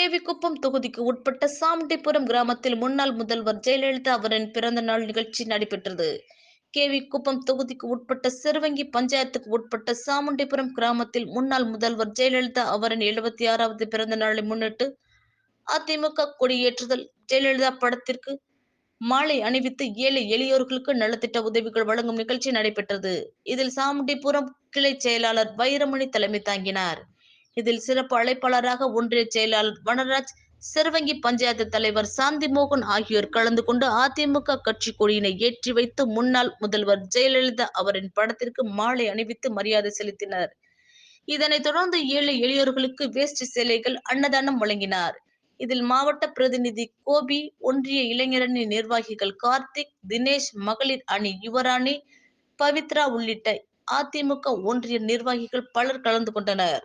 கேவிக்குப்பம் தொகுதிக்கு உட்பட்ட சாமுண்டிபுரம் கிராமத்தில் முன்னாள் முதல்வர் ஜெயலலிதா அவரின் பிறந்த நாள் நிகழ்ச்சி நடைபெற்றது. கேவிக்குப்பம் தொகுதிக்கு உட்பட்ட சிறுவங்கி பஞ்சாயத்துக்கு உட்பட்ட சாமுண்டிபுரம் கிராமத்தில் முன்னாள் முதல்வர் ஜெயலலிதா அவரின் எழுபத்தி ஆறாவது பிறந்த நாளை முன்னிட்டு அதிமுக கொடியேற்றுதல். ஜெயலலிதா படத்திற்கு மாலை அணிவித்து ஏழை எளியோர்களுக்கு நலத்திட்ட உதவிகள் வழங்கும் நிகழ்ச்சி நடைபெற்றது. இதில் சாமுண்டிபுரம் கிளை செயலாளர் வைரமணி தலைமை தாங்கினார். இதில் சிறப்பு அழைப்பாளராக ஒன்றிய செயலாளர் வனராஜ் சிறுவங்கி பஞ்சாயத்து தலைவர் சாந்திமோகன் ஆகியோர் கலந்து கொண்டு அதிமுக கட்சி கொடியினை ஏற்றி வைத்து முன்னாள் முதல்வர் ஜெயலலிதா அவரின் படத்திற்கு மாலை அணிவித்து மரியாதை செலுத்தினர். இதனைத் தொடர்ந்து ஏழை எளியோர்களுக்கு வேஷ்டி சேலைகள் அன்னதானம் வழங்கினார். இதில் மாவட்ட பிரதிநிதி கோபி ஒன்றிய இளைஞரணி நிர்வாகிகள் கார்த்திக் தினேஷ் மகளிர் அணி யுவராணி பவித்ரா உள்ளிட்ட அதிமுக ஒன்றிய நிர்வாகிகள் பலர் கலந்து கொண்டனர்.